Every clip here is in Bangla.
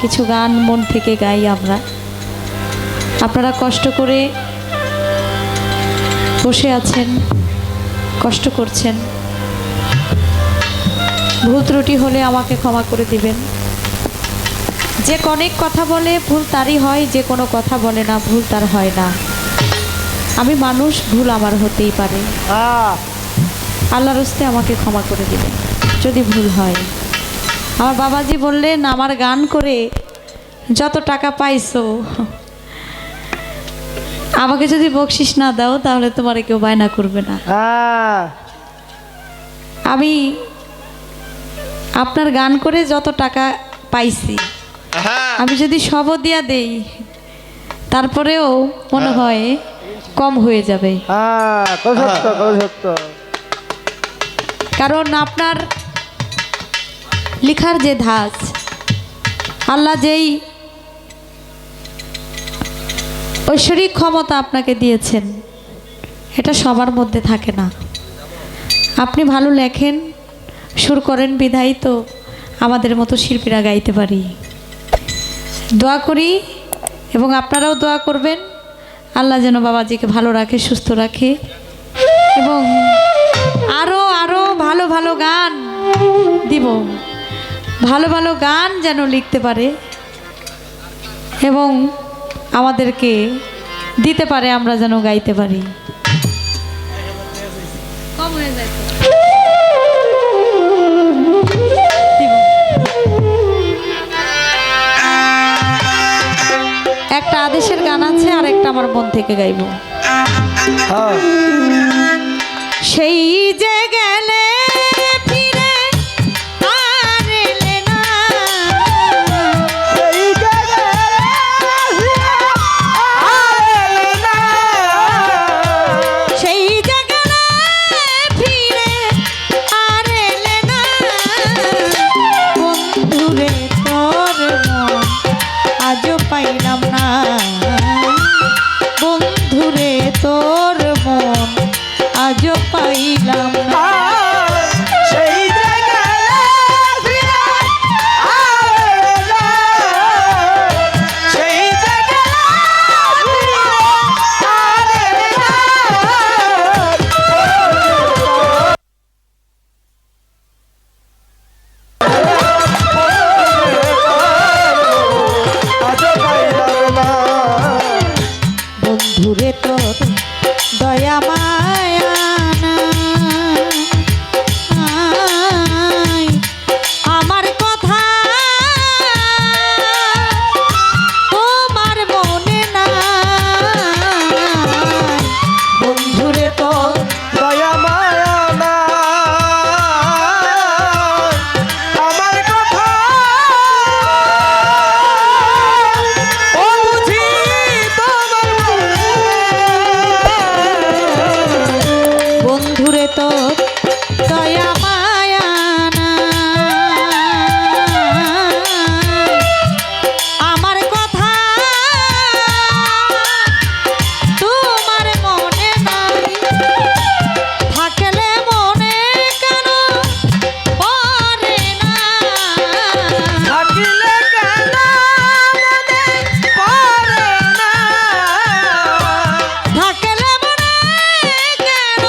কিছু গান মন থেকে গাই আমরা। আপনারা কষ্ট করে বসে আছেন কষ্ট করছেন। ভুল ত্রুটি হলে আমাকে ক্ষমা করে দিবেন। যে অনেক কথা বলে ভুল তারই হয় যে কোনো কথা বলে না ভুল তার হয় না। আমি মানুষ ভুল আমার হতেই পারে। হ্যাঁ। আল্লাহর হস্তে আমাকে ক্ষমা করে দিবেন যদি ভুল হয়। আমার বাবাজি বললেন আমার গান করে যত টাকা পাইছো আমাকে যদি বকশিস না দাও তাহলে তোমার কেউ বায়না করবে না। হ্যাঁ। আমি আপনার গান করে যত টাকা পাইছি আমি যদি সব দিয়া দেই তারপরেও মনে হয়। কম হয়ে যাবে। হ্যাঁ সত্য। কারণ আপনার লেখার যে ধাঁচ, আল্লাহ যেই ঐশ্বরিক ক্ষমতা আপনাকে দিয়েছেন, এটা সবার মধ্যে থাকে না। আপনি ভালো লেখেন, সুর করেন, বিধাই তো আমাদের মতো শিল্পীরা গাইতে পারি। দোয়া করি এবং আপনারাও দোয়া করবেন, আল্লাহ যেন বাবাজিকে ভালো রাখে, সুস্থ রাখে এবং আরও আরও ভালো ভালো গান দিব। ভালো ভালো গান যেন লিখতে পারে এবং আমাদেরকে দিতে পারে আমরা যেন গাইতে পারি। কম হয়ে যায় একটা আদেশের গান আছে আর একটা আমার মন থেকে গাইবো। হ্যাঁ। সেই যে গেলে পাইলাম। না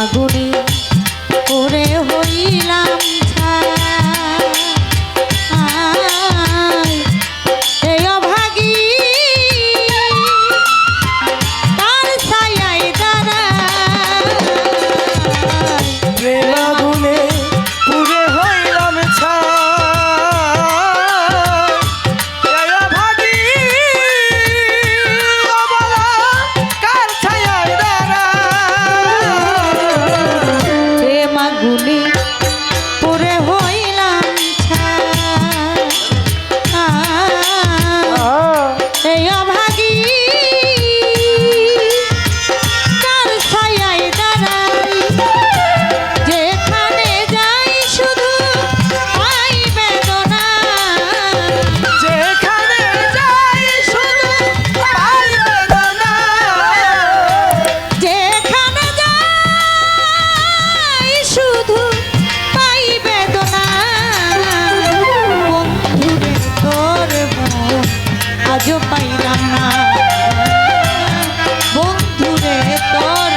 আগুনে পাইলাম না বন্ধুরে তোর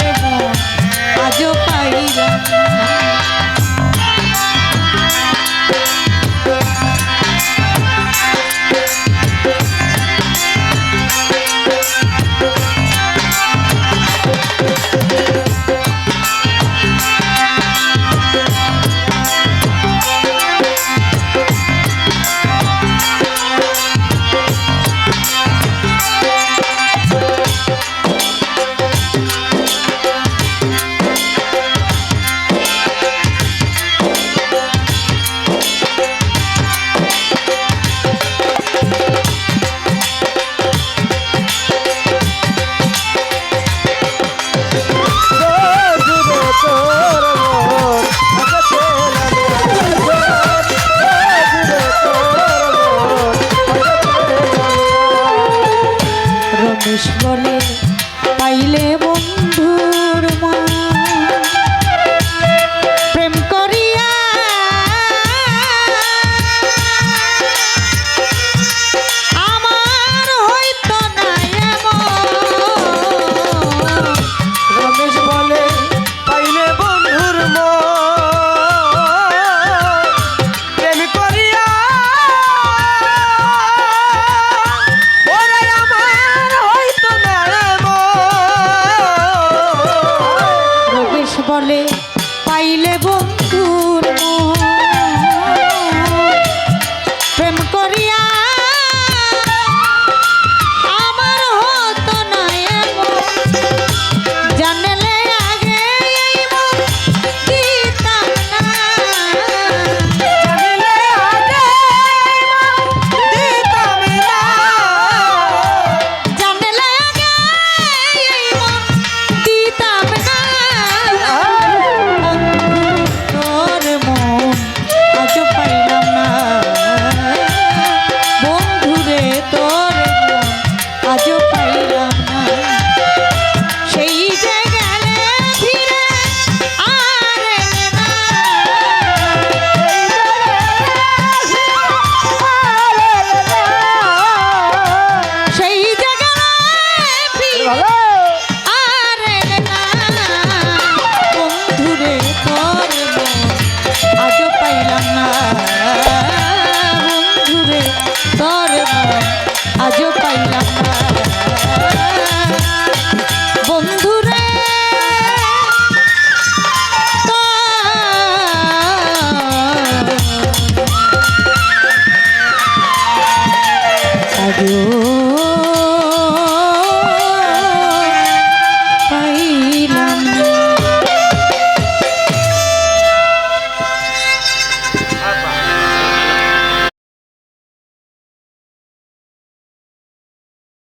লাগো